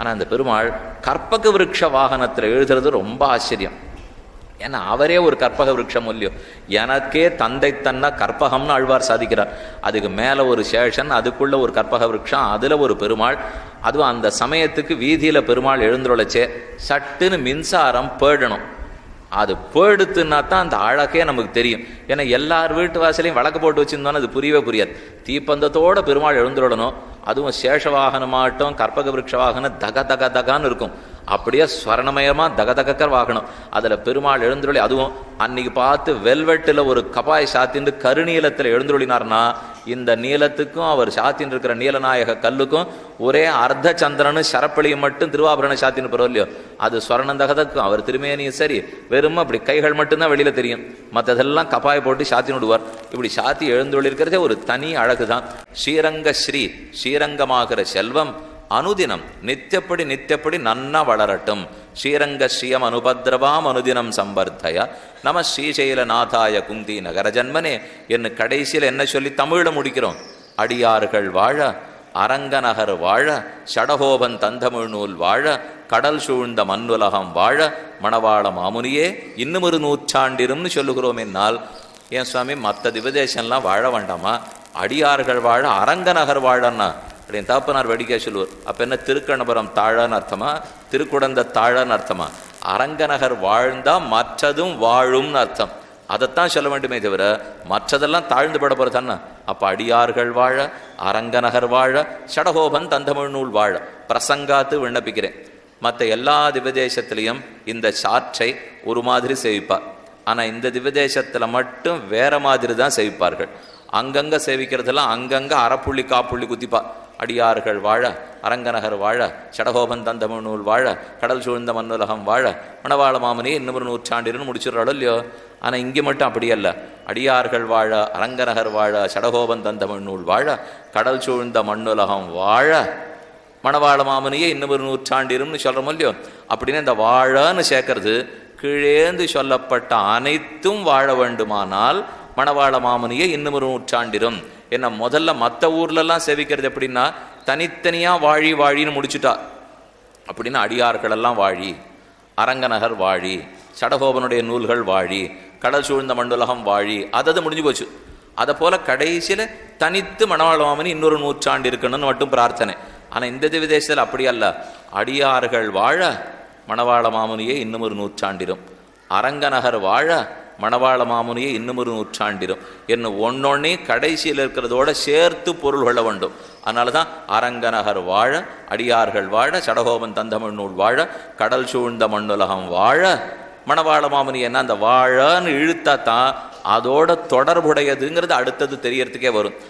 ஆனால் அந்த பெருமாள் கற்பக விருட்ச வாகனத்தில் எழுதுறது ரொம்ப ஆச்சரியம். ஏன்னா அவரே ஒரு கற்பக விருட்சம் இல்லையோ எனக்கே தந்தை தன்னா கற்பகம்னு ஆழ்வார் சாதிக்கிறார். அதுக்கு மேலே ஒரு சேஷன் அதுக்குள்ள ஒரு கற்பக விருட்சம் அதில் ஒரு பெருமாள். அதுவும் அந்த சமயத்துக்கு வீதியில் பெருமாள் எழுந்துள்ளச்சே சட்டுன்னு மின்சாரம் பேடணும். அது போயிடுத்துன்னா தான் அந்த அழகே நமக்கு தெரியும். ஏன்னா எல்லார் வீட்டு வாசலையும் வழக்கு போட்டு வச்சிருந்தோன்னு அது புரியவே புரியாது. தீப்பந்தத்தோட பெருமாள் எழுந்துடணும் அதுவும் சேஷ வாகனமாகட்டும் கற்பக விரக்ஷ வாகனம் தக தக தகான்னு இருக்கும். அப்படியே ஸ்வரணமயமாக தகதகக்கர் வாகனம். அதில் பெருமாள் எழுந்துருளி அதுவும் அன்னைக்கு பார்த்து வெல்வெட்டில் ஒரு கபாய் சாத்தின்னு கருநீலத்தில் எழுந்துருளினார்னா இந்த நீலத்துக்கும் அவர் சாத்தின்னு இருக்கிற நீலநாயக கல்லுக்கும் ஒரே அர்த்த சந்திரனு சரப்பளியும் மட்டும் திருவாபரண சாத்தின்னு போகிறோம் இல்லையோ? அது ஸ்வரணம் தகதக்கும் அவர் திருமேனியும் சரி வெறும் அப்படி கைகள் மட்டும்தான் வெளியில் தெரியும். மற்றதெல்லாம் கப்பாய் போட்டு சாத்தின்னு விடுவார். இப்படி சாத்தி எழுந்துள்ளிருக்கிறதே ஒரு தனி அழகு தான் ஸ்ரீரங்க ஸ்ரீ ஸ்ரீரங்கமாகிற செல்வம் அனுதினம் நித்தியப்படி நித்தியப்படி நன்னா வளரட்டும். ஸ்ரீரங்க ஸ்ரீயம் அனுபத்ரவாம் அனுதினம் சம்பர்த்தய. நம ஸ்ரீசைலநாதாய குந்தி நகர ஜன்மனே என்று கடைசியில் என்ன சொல்லி தமிழில் முடிக்கிறோம்? அடியார்கள் வாழ அரங்கநகர் வாழ சடகோபன் தந்தமிழ் நூல் வாழ கடல் சூழ்ந்த மண்ணுலகம் வாழ மணவாள மாமுனியே இன்னும் ஒரு நூற்றாண்டிரும்னு சொல்லுகிறோம் என்னால். ஏன் சுவாமி மற்ற திவதேசம்லாம் வாழ வேண்டாமா? அடியார்கள் வாழ அரங்கநகர் வாழன்னா அப்படின்னு தாப்பனார் வடிகா சொல்லுவார். அப்போ என்ன? திருக்கணபுரம் தாழன்னு அர்த்தமா? திருக்குடந்த தாழன்னு அர்த்தமா? அரங்கநகர் வாழ்ந்தால் மற்றதும் வாழும்னு அர்த்தம். அதைத்தான் சொல்ல வேண்டுமே தவிர மற்றதெல்லாம் தாழ்ந்து பட போகிறதானே அப்போ அடியார்கள் வாழ அரங்கநகர் வாழ ஷடகோபன் தந்தமிழ் நூல் வாழ. பிரசங்காத்து விண்ணப்பிக்கிறேன். மற்ற எல்லா திவதேசத்துலேயும் இந்த சாற்றை ஒரு மாதிரி சேவிப்பார். ஆனால் இந்த திவதேசத்தில் மட்டும் வேற மாதிரி தான் சேவிப்பார்கள். அங்கங்கே சேவிக்கிறதெல்லாம் அங்கங்கே அறப்புள்ளி காப்புள்ளி குத்திப்பார். அடியார்கள் வாழ அரங்கநகர் வாழ சடகோபன் தந்தமிழ் நூல் வாழ கடல் சூழ்ந்த மண்ணுலகம் வாழ. மணவாள மாமனே இன்னொரு நூற்றாண்டின்னு முடிச்சிடறாளோ இல்லையோ? ஆனால் இங்கே மட்டும் அப்படி அல்ல. அடியார்கள் வாழ அரங்கநகர் வாழ சடகோபன் தந்தமிழ் நூல் வாழ கடல் சூழ்ந்த மண்ணுலகம் வாழ. மணவாள மாமனியே இன்னொரு நூற்றாண்டிரும்னு சொல்கிறோமோ இல்லையோ? அப்படின்னு இந்த வாழன்னு சேர்க்கறது கீழேந்து சொல்லப்பட்ட அனைத்தும் வாழ வேண்டுமானால் மணவாள மாமனியே இன்னும் ஒரு நூற்றாண்டிரும் ஏன்னா முதல்ல மற்ற ஊர்லெல்லாம் சேவிக்கிறது எப்படின்னா தனித்தனியாக வாழி வாழின்னு முடிச்சுட்டா. அப்படின்னு அடியார்களெல்லாம் வாழி அரங்கநகர் வாழி சடகோபனுடைய நூல்கள் வாழி கடல் சூழ்ந்த மண்டுலகம் வாழி அதது முடிஞ்சு போச்சு. அதை போல் கடைசியில் தனித்து மணவாள மாமனி இன்னொரு நூற்றாண்டு இருக்கணும்னு மட்டும் பிரார்த்தனை. ஆனால் இந்த விதேசத்தில் அப்படி அல்ல. அடியார்கள் வாழ மணவாள மாமுனியே இன்னும் ஒரு நூற்றாண்டிரும். அரங்கநகர் வாழ மணவாள மாமுனியை இன்னும் ஒரு என்ன ஒன்னொன்னே கடைசியில் இருக்கிறதோட சேர்த்து பொருள் கொள்ள வேண்டும். அதனால தான் அரங்கநகர் வாழ அடியார்கள் வாழ சடகோபன் தந்தமிழ் நூல் வாழ கடல் சூழ்ந்த மண்ணுலகம் வாழ. மணவாள மாமுனி என்ன அந்த வாழன்னு இழுத்தா தான் அதோட தொடர்புடையதுங்கிறது அடுத்தது தெரியறதுக்கே வரும்.